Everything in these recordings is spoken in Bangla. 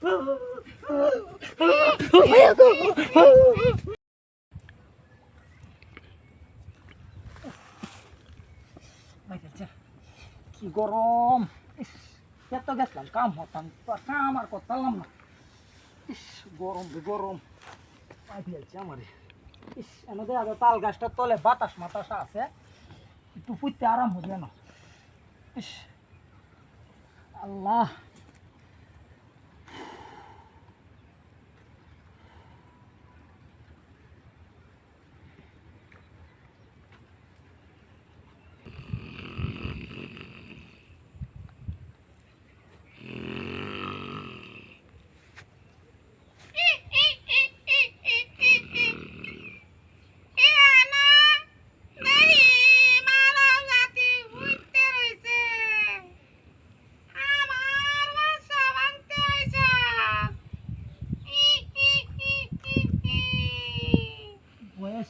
কি গরম? এত গেছিলাম, কাম হতাম কাম আর করতাম না। ইস, গরম গরম। পাই ইস, এনে দেখা যায় তাল গাছটার তলে বাতাস মাতাস আছে। একটু ফুটতে আরাম হবে না। ইস, আল্লাহ।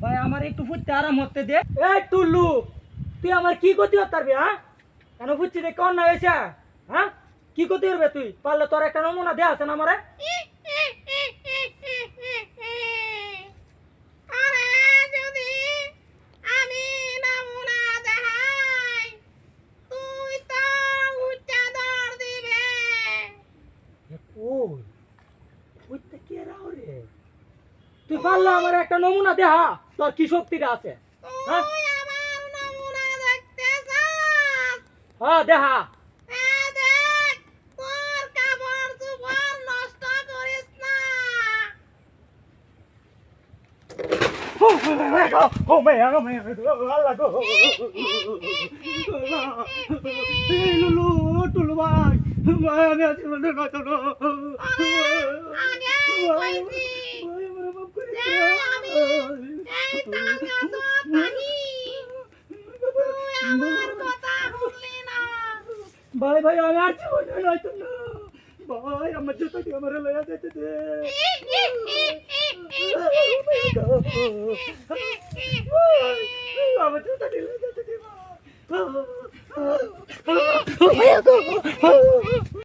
ভাই আমার একটু ফুটতে আরাম হতে দে। এই টুল্লু তুই আমার কি করতে পারবি হ্যাঁ? কেন ফুটছি রে কোন না হয়েছে? হ্যাঁ? কি করতে পারবে তুই? পারলে তোর একটা নমুনা দেয়া আছে না আমারে? ওই ফুটতে কি রাও রে? তুই পারলে আমার একটা নমুনা দেহা তোর কি শক্তিটা আছে হ্যাঁ হ্যাঁ দেহা লুলু টুলু ভাই আমি আছি মনে ভাই আমার ভাই ভাই আমি আর জীবনে নয়তো না। ভাই, আমার জুতো দিয়ে আমার লয়া যেতে দে। আমার জুতো দিয়ে লয়া যেতে দে